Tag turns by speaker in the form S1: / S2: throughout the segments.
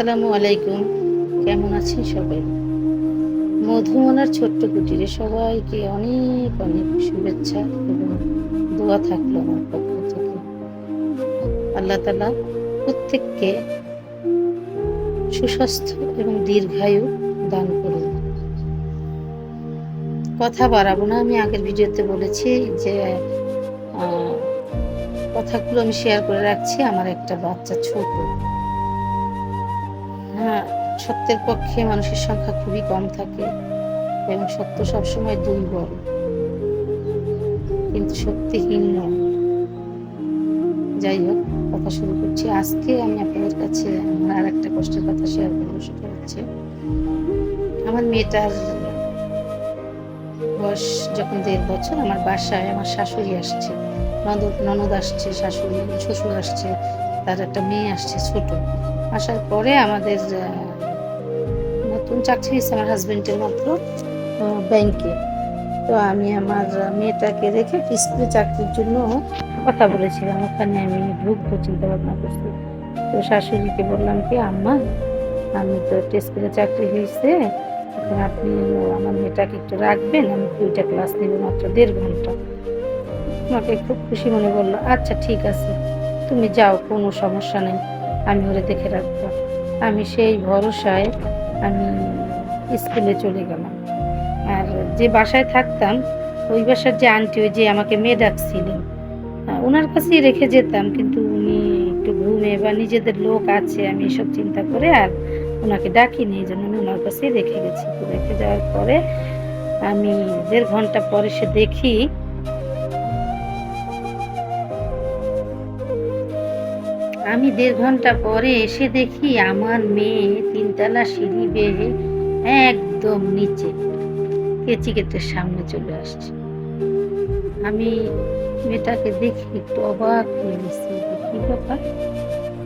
S1: আসসালামু আলাইকুম। কেমন আছেন সবাই? মধুমনার ছোট্ট কুটিরে সবাইকে অনেক অনেক শুভেচ্ছা এবং দোয়া থাকল আমার পক্ষ থেকে। আল্লাহ তালা প্রত্যেককে সুস্বাস্থ্য এবং দীর্ঘায়ু দান করুন। কথা বাড়াবো না, আমি আগের ভিডিওতে বলেছি যে কথাগুলো আমি শেয়ার করে রাখছি। আমার একটা বাচ্চা ছোট। সত্যের পক্ষে মানুষের সংখ্যা খুবই কম থাকে এবং সত্য সবসময় দুর্বল। কিন্তু সত্যিহীন নয়। যাই হোক, কথা শুরু করছি। আজকে আমি আপনাদের কাছে আমার আর একটা কষ্টের কথা শেয়ার করব, সেটা হচ্ছে আমার মেয়েটার বয়স যখন দেড় বছর, আমার বাসায় আমার শাশুড়ি আসছে। ননদ ননদ আসছে, শাশুড়ি, শ্বশুর আসছে, তার একটা মেয়ে আসছে ছোট। আসার পরে আমাদের নতুন চাকরি হয়েছে আমার হাজব্যান্ডের মাত্র ব্যাংকে তো আমি আমার মেয়েটাকে রেখে স্কুলে চাকরির জন্য কথা বলেছিলাম। ওখানে আমি ঢুকবো চিন্তা ভাবনা করছি। তো শাশুড়িকে বললাম কি, আম্মা, আমি তো স্কুলে চাকরি হয়েছে এখন আপনি আমার মেয়েটাকে একটু রাখবেন, আমি দুইটা ক্লাস নেব মাত্র দেড় ঘণ্টা? আমাকে খুব খুশি মনে বলল আচ্ছা ঠিক আছে, তুমি যাও, কোনো সমস্যা নেই, আমি ওরে দেখে রাখব। আমি সেই ভরসায় আমি স্কুলে চলে গেলাম। আর যে বাসায় থাকতাম, ওই বাসার যে আন্টি, ওই যে আমাকে মেয়ে ডাকছিলেন ওনার কাছেই রেখে যেতাম, কিন্তু উনি একটু ঘুমে বা নিজেদের লোক আছে, আমি এসব চিন্তা করে আর ওনাকে ডাকিনি, এই জন্য আমি ওনার কাছেই রেখে গেছি। রেখে যাওয়ার পরে আমি দেড় ঘণ্টা পরে সে দেখি আমি দেড় ঘণ্টা পরে এসে দেখি আমার মেয়ে তিনতলা সিঁড়ি বেয়ে একদম নিচে কেচি কেটের সামনে চলে আসছে। আমি মেয়েটাকে দেখি একটু অবাক হয়ে গেছি, কি ব্যাপার?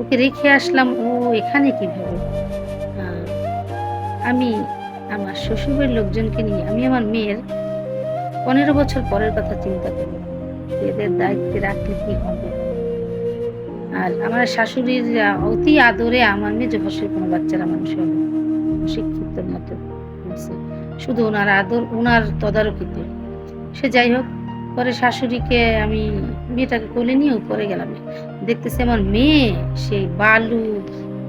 S1: ওকে রেখে আসলাম, ও এখানে কীভাবে? আমি আমার শ্বশুরের লোকজনকে নিয়ে, আমি আমার মেয়ের পনেরো বছর পরের কথা চিন্তা করি। এদের দায়িত্বে রাখলে কি হবে? আর আমার শাশুড়ির অতি আদরে আমার মেয়ে যে ভাষায় কোনো বাচ্চারা মানুষ হবে শিক্ষিত মতো শুধু ওনার আদর, ওনার তদারকিতে। সে যাই হোক, পরে শাশুড়িকে আমি মেয়েটাকে কোলে নিয়ে উপরে গেলাম। দেখতেছি আমার মেয়ে সেই বালু,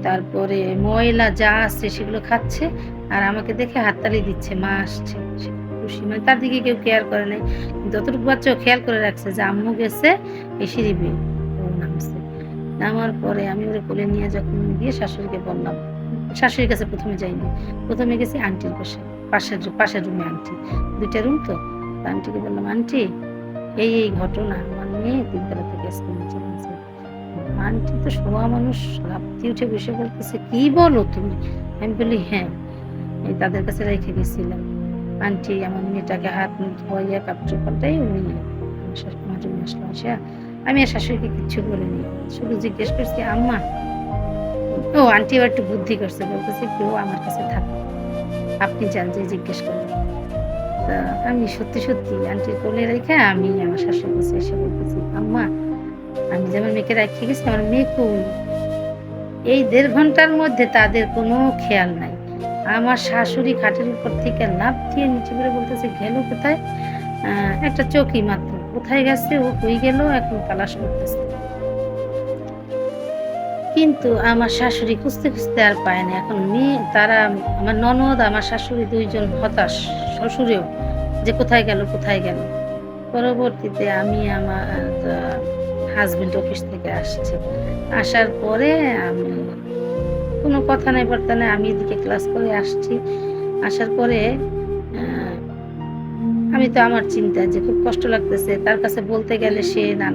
S1: তারপরে ময়লা যা আসছে সেগুলো খাচ্ছে আর আমাকে দেখে হাততালি দিচ্ছে, মা আসছে খুশি। মানে তার দিকে কেউ কেয়ার করে নাই। যতটুকু বাচ্চাও খেয়াল করে রাখছে যে আম্মু গেছে এই সিঁড়ি নামার পরে আমি ওরে কোলে নিয়ে যখন গিয়ে শাশুড়িকে বললাম, শাশুড়ির কাছে প্রথমে যাইনি। প্রথমে গেছি আন্টির পাশে, পাশের পাশের রুমে আন্টি। দুইটা রুম তো। আন্টিকে বললাম, আন্টি, এই এই ঘটনা, আমার মেয়ে তিনতলা থেকে গেছে। আন্টি তো শোয়া মানুষ লাফতে উঠে বসে বলতেছে, কি বলো তুমি? আমি বলি হ্যাঁ এই তাদের কাছে রেখে গেছিলাম। আন্টি, আমার মেয়েটাকে হাত মুখ ধোয়াইয়া কাপড় পাল্টাই উনি আমার আসলো আসে আমি আর শাশুড়িকে কিচ্ছু বলিনি। শুধু জিজ্ঞেস করছি, আম্মা, ও আন্টি এবার একটু বুদ্ধি করছে, বলতেছে কেউ আমার কাছে থাকো। আপনি যান, যে জিজ্ঞেস করেন তা আমি সত্যি সত্যি আন্টির কোলে রেখে আমি আমার শাশুড়ির কাছে এসে বলতেছি, আম্মা, আমি যেমন মেয়েকে রেখে গেছি, আমার মেয়ে কই? এই দেড় ঘণ্টার মধ্যে তাদের কোনো খেয়াল নাই। আমার শাশুড়ি খাটের উপর থেকে লাফ দিয়ে নিচে করে বলতেছে, গেল কোথায়? একটা চৌকি মাত্র। কোথায় গেছে, ও কই গেল, এখন তালাশ করতেছে। কিন্তু আমার শাশুড়ি খুঁজতে খুঁজতে আর পায় না। এখন মেয়ে, তারা, আমার ননদ, আমার শাশুড়ি দুইজন হতাশ শ্বশুরেও, যে কোথায় গেল কোথায় গেল। পরবর্তীতে আমি আমার হাজবেন্ড অফিস থেকে আসছে। আসার পরে আমি, কোনো কথা নাই বার্তা নাই আমি এদিকে ক্লাস করে আসছি। আসার পরে আমি তো আমার চিন্তা যে খুব কষ্ট লাগতেছে, তার কাছে বলতে গেলে সে না,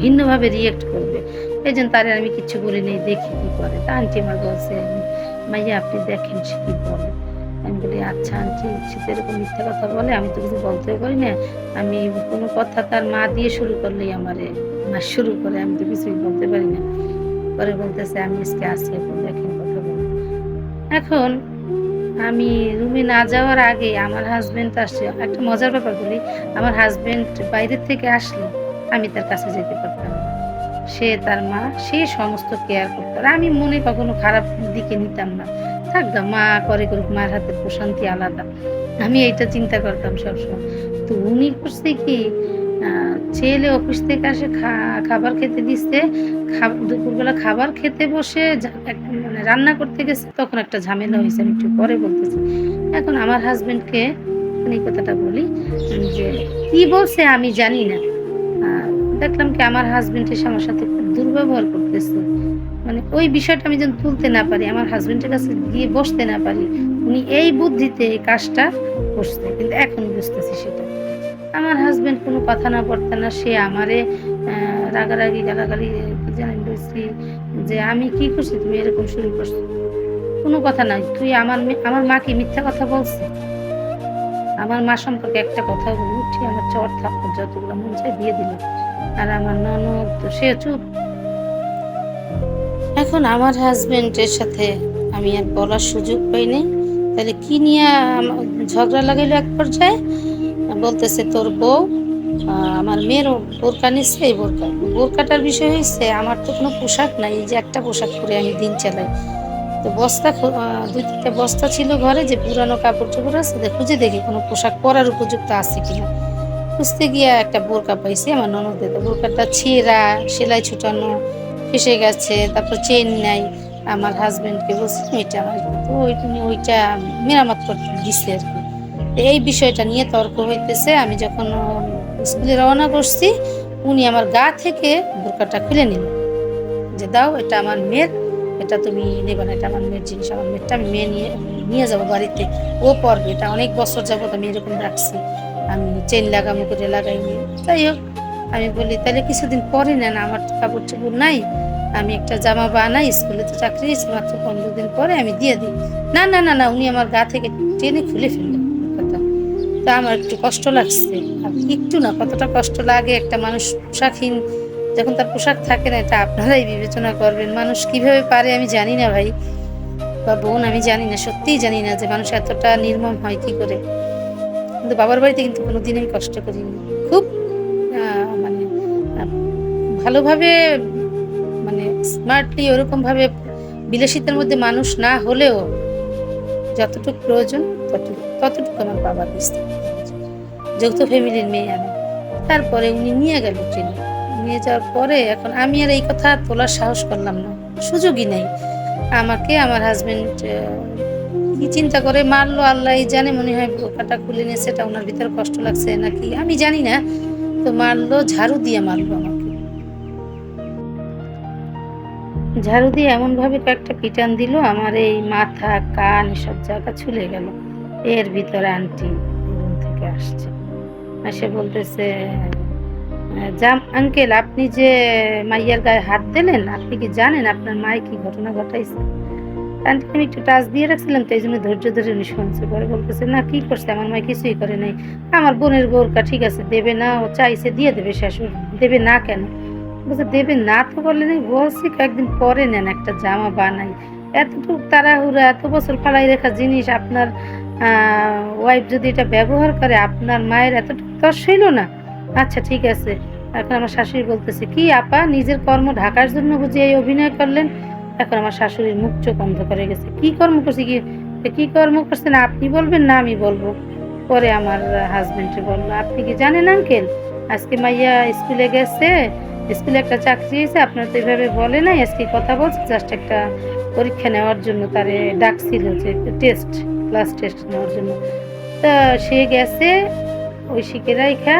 S1: ভিন্নভাবে রিয়েক্ট করবে। এই জন্য তারে আমি কিছু বলি নেই, দেখি কি করে। তা আন্টি আমার বলছে, মাইয়া, আপনি দেখেন সে কি বলে। আমি বলি আচ্ছা আন্টি, সে তো এরকম মিথ্যা কথা বলে, আমি তো কিছু বলতেও পারি না। আমি কোনো কথা তার মা দিয়ে শুরু করলেই আমারে, মা শুরু করে, আমি তো কিছুই বলতে পারি না। পরে বলতেছে, আমি আজকে আসি এখন দেখেন কথা বলে এখন আমি রুমে না যাওয়ার আগে আমার হাজব্যান্ড আসছে একটা মজার ব্যাপার বলি, আমার হাজব্যান্ড বাইরের থেকে আসলে আমি তার কাছে যেতে পারতাম সে তার মা, সে সমস্ত কেয়ার করতো। আর আমি মনে কখনো খারাপ দিকে নিতাম না। থাকতাম মা করে করুক, মার হাতের প্রশান্তি আলাদা। আমি এইটা চিন্তা করতাম সবসময়। তো উনি করছে কি ছেলে অফিস থেকে আসে খাবার খেতে দিচ্ছে দুপুরবেলা খাবার খেতে বসে মানে রান্না করতে গেছে, তখন একটা ঝামেলা হয়েছে, আমি একটু পরে বলতেছি। এখন আমার হাজবেন্ডকে এই কথাটা বলি, যে কি বলছে আমি জানি না। দেখলাম কি আমার হাজবেন্ড এসে আমার সাথে খুব দুর্ব্যবহার করতেছে। মানে ওই বিষয়টা আমি যেন তুলতে না পারি, আমার হাজবেন্ডের কাছে গিয়ে বসতে না পারি, উনি এই বুদ্ধিতে এই কাজটা করছে, কিন্তু এখন বুঝতেছি সেটা। আমার হাজব্যান্ড কোনো কথা না বলতে না, সে আমারে রাগারাগি, গালাগালি জানি বলছি যে, আমি কি করছি? তুমি এরকম শুরু করছ? কোনো কথা নাই। তুই আমার আমার মাকে মিথ্যা কথা বলছে। আমার মা সম্পর্কে একটা কথা বলে উঠি আমার চর থাপ্পড় যতগুলো মন চায় দিয়ে দিল। আর আমার ননদ তো সে চুপ। এখন আমার হাজবেন্ডের সাথে আমি আর বলার সুযোগ পাইনি তাহলে কি নিয়ে ঝগড়া লাগাইলো এক পর্যায়ে? বলতেছে, তোর বউ আমার মেয়েরও বোরকা নিচ্ছে, এই বোরকা। বোরকাটার বিষয় হয়েছে আমার তো কোনো পোশাক নাই, এই যে একটা পোশাক পরে আমি দিন চালাই। তো বস্তা দুই তিনটা বস্তা ছিল ঘরে, যে পুরানো কাপড় চোপড় আছে খুঁজে দেখি কোনো পোশাক পরার উপযুক্ত আছে কিনা। খুঁজতে গিয়ে একটা বোরকা পাইছি, আমার ননদের তো বোরকাটা ছেঁড়া, সেলাই ছুটানো, ফেসে গেছে, তারপর চেন নাই। আমার হাজব্যান্ডকে বলছি এটা আমার তো ওই ওইটা মেরামত করতে দিচ্ছে আর কি। এই বিষয়টা নিয়ে তর্ক হইতেছে। আমি যখন স্কুলে রওনা করছি উনি আমার গা থেকে বোরকাটা খুলে নিল। যে, দাও, এটা আমার মেয়ের, এটা তুমি নেবে না, এটা আমার মেয়ের জিনিস, আমার মেয়েরটা আমি মেয়ে নিয়ে নিয়ে যাব বাড়িতে। ও পরবে এটা অনেক বছর যাবত আমি এরকম রাখছি। আমি চেন লাগামো করে লাগাই লাগাইনি। যাই হোক, আমি বলি তাহলে কিছুদিন পরে নেন, আমার কাপড় চোপড় নাই। আমি একটা জামা বানাই, স্কুলে তো চাকরি মাত্র পনেরো দিন পরে আমি দিয়ে দিই। না না না না, উনি আমার গা থেকে টেনে খুলে ফেললেন। তা আমার একটু কষ্ট লাগছে। একটু না, কতটা কষ্ট লাগে একটা মানুষ পোশাকহীন, যখন তার পোশাক থাকে না, এটা আপনারাই বিবেচনা করবেন। মানুষ কীভাবে পারে আমি জানি না ভাই, বা বোন আমি জানি না, সত্যিই জানি না যে মানুষ এতটা নির্মম হয় কি করে। কিন্তু বাবার বাড়িতে কিন্তু কোনোদিন আমি কষ্ট করিনি। খুব মানে ভালোভাবে মানে স্মার্টলি ওরকমভাবে বিলাসিতার মধ্যে মানুষ না হলেও যতটুকু প্রয়োজন ততটুকু ততটুকু আমার বাবা দিচ্ছে যৌথ ফ্যামিলির মেয়ে আমি। তারপরে উনি নিয়ে গেল ট্রেনে। নিয়ে যাওয়ার পরে এখন আমি আর এই কথা তোলার সাহস করলাম না। সুযোগই নেই। আমাকে আমার হাজবেন্ড কি চিন্তা করে মারলো আল্লাহ জানে, মনে হয় বোকাটা খুলে নিয়ে সেটা ওনার ভিতরে কষ্ট লাগছে নাকি? আমি জানি না। তো মারলো, ঝাড়ু দিয়ে মারলো আমাকে। ঝাড়ু দিয়ে এমনভাবে কয়েকটা পিটান দিল, আমার এই মাথা, কান সব জায়গা ছুলে গেল। এর ভিতরে আন্টি থেকে আসছে। এসে বলতেছে, জাম আঙ্কেল আপনি যে মাইয়ার গায়ে হাত দিলেন, আপনি কি জানেন আপনার মায়ে কি ঘটনা ঘটাইছে? আন্টি, আমি একটু টাচ দিয়ে রাখছিলাম, তো এই জন্য ধৈর্য ধরে উনি শুনছে। পরে বলতেছে, না, কি করছে? আমার মায় কিছুই করে নাই। আমার বোনের বোরকা ঠিক আছে, দেবে না, ও চাইছে, দিয়ে দেবে শাশুড়ি। দেবে না কেন? বলছে, দেবে না তো বলে নাই, বলছি, কয়েকদিন পরে নেন একটা জামা বানাই। এতটুকু তাড়াহুড়া, এত বছর ফালাই রেখা জিনিস আপনার ওয়াইফ যদি এটা ব্যবহার করে, আপনার মায়ের এতটুকু তস হইল না। আচ্ছা ঠিক আছে। এখন আমার শাশুড়ি বলতেছে, কি আপা, নিজের কর্ম ঢাকার জন্য বুঝি এই অভিনয় করলেন? এখন আমার শাশুড়ির মুখ চোখ অন্ধ করে গেছে। কি কর্ম করছে কি? কি কর্ম করছেন? আপনি বলবেন না, আমি বলব। পরে আমার হাজবেন্ডে বলল, আপনি কি জানেন আঙ্কেল আজকে মাইয়া স্কুলে গেছে, স্কুলে একটা চাকরি হয়েছে, আপনার তো এভাবে বলে নাই, আজকে কথা বলছে জাস্ট একটা পরীক্ষা নেওয়ার জন্য তারে ডাকছিল যে টেস্ট ক্লাস টেস্ট নেওয়ার জন্য। তা সে গেছে, ওই শিখে খা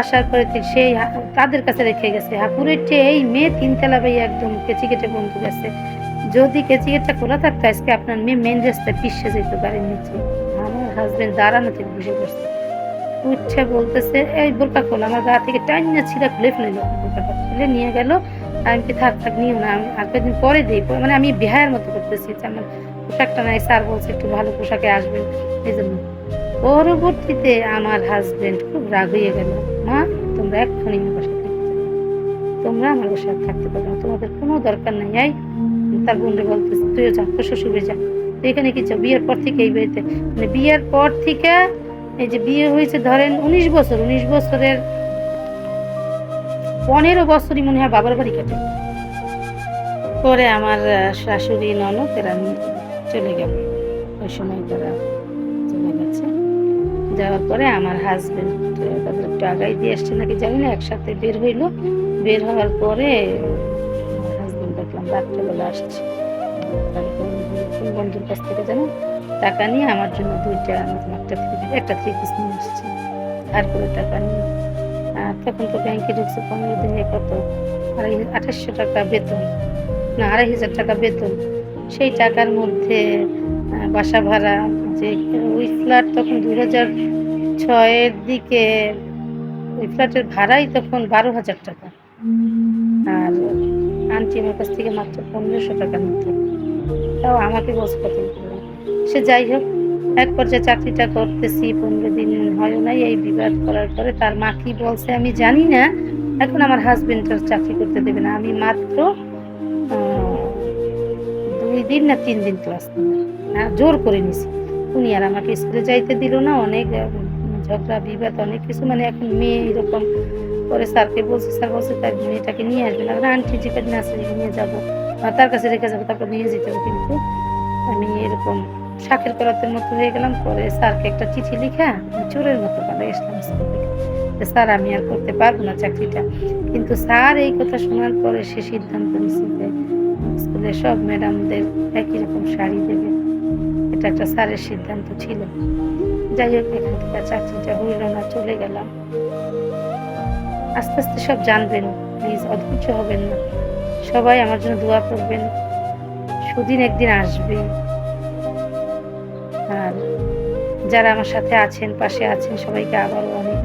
S1: আসার পরে সেই তাদের কাছে রেখে গেছে হাপুরের চেয়ে এই মেয়ে তিনতলা ভাই একদম কেচি কেটে বন্ধু গেছে। যদি কেচি কেটে খোলা থাকতো, আজকে আপনার মেয়ে মেন রাস্তায় পিছিয়ে যেত গাড়ির নিচে। আমার হাজবেন্ড দাঁড়ানো থেকে বসে পড়ছে। উঠছে বলতেছে, এই বোরকা খোল, আমার গা থেকে টাইনা ছিঁড়া খুলে ফেলে খুলে নিয়ে গেল আমি কি থাক থাক নিও না, আমি আর কয়েকদিন পরে দিই মানে আমি বিহায়ের মতো করতেছি আমার পোশাকটা নাই, স্যার বলছে একটু ভালো পোশাকে আসবেন, এই জন্য। পরবর্তীতে আমার হাজবেন্ড খুব রাগ হয়ে গেল, মা, তোমরা এক্ষুনি আমার বাসায় থাকতে তোমরা আমার বাসায় থাকতে পারো তোমাদের কোনো দরকার নাই। এই, তার বোনরে বলতেছে, তুইও যা, তোর শ্বশুরে যা। তো এখানে কি চাও বিয়ের পর থেকে এই বাড়িতে মানে বিয়ের পর থেকে এই যে বিয়ে হয়েছে, ধরেন উনিশ বছর, উনিশ বছরের পনেরো বছরই মনে হয় বাবার বাড়ি কাটে। পরে আমার শাশুড়ি, ননদ, এরা চলে গেল। ওই সময় তারা চলে গেছে। যাওয়ার পরে আমার হাজবেন্ড তাদের একটু আগাই দিয়ে আসছে নাকি জানি না, একসাথে বের হইল। বের হওয়ার পরে আমার হাজবেন্ড দেখলাম রাত্রেবেলা আসছে। বন্ধুর কাছ থেকে যেন টাকা নিয়ে আমার জন্য দুইটা, একটা একটা থ্রি পিস নিয়ে আসছে। আর করে টাকা নিয়ে তখন তো ব্যাংকে ঢুকছে পনেরো দিনে কত? আড়াই আঠাশশো টাকা বেতন। না, আড়াই হাজার টাকা বেতন। সেই টাকার মধ্যে বাসা ভাড়া, যে ওই ফ্ল্যাট তখন দুই হাজার ছয়ের দিকে, ওই ফ্ল্যাটের ভাড়াই তখন বারো হাজার টাকা। আর আন্টি আমার কাছ থেকে মাত্র পনেরোশো টাকা নিত তাও আমাকে বস কত? সে যাই হোক এক পর্যায়ে চাকরিটা করতেছি, পনেরো দিন হয় নাই, এই বিবাদ করার পরে তার মা কি বলছে আমি জানি না, এখন আমার হাজবেন্ডের চাকরি করতে দেবে না, আমি মাত্র দুই দিন না তিন দিন ক্লাস নিলাম জোর করে নিছি। উনি আর আমাকে স্কুলে যাইতে দিল না, অনেক ঝগড়া, বিবাদ, অনেক কিছু মানে এখন মেয়ে এরকম পরে স্যারকে বলছে, স্যার বলছে তার মেয়েটাকে নিয়ে আসবে না। আন্টি যে কদিন নিয়ে যাব, বা তার কাছে রেখে যাব, তারপর নিয়ে যেতে হবে, কিন্তু আমি এরকম শাকের করাতের মতো হয়ে গেলাম। পরে স্যারকে একটা চিঠি লিখা চোরের মতো পালাই আসলাম স্কুল থেকে। যে, স্যার আমি আর করতে পারব না চাকরিটা। কিন্তু স্যার এই কথা শোনার পরে সে সিদ্ধান্ত নিচ্ছে যে স্কুলের সব ম্যাডামদের একই রকম শাড়ি দেবে। এটা একটা স্যারের সিদ্ধান্ত ছিল। যাই হোক এখান থেকে চাকরিটা হইল না চলে গেলাম। আস্তে আস্তে সব জানবেন প্লিজ অধৈর্য হবেন না। সবাই আমার জন্য দোয়া করবেন। সুদিন একদিন আসবে। যারা আমার সাথে আছেন পাশে আছেন সবাইকে আবারও অনেক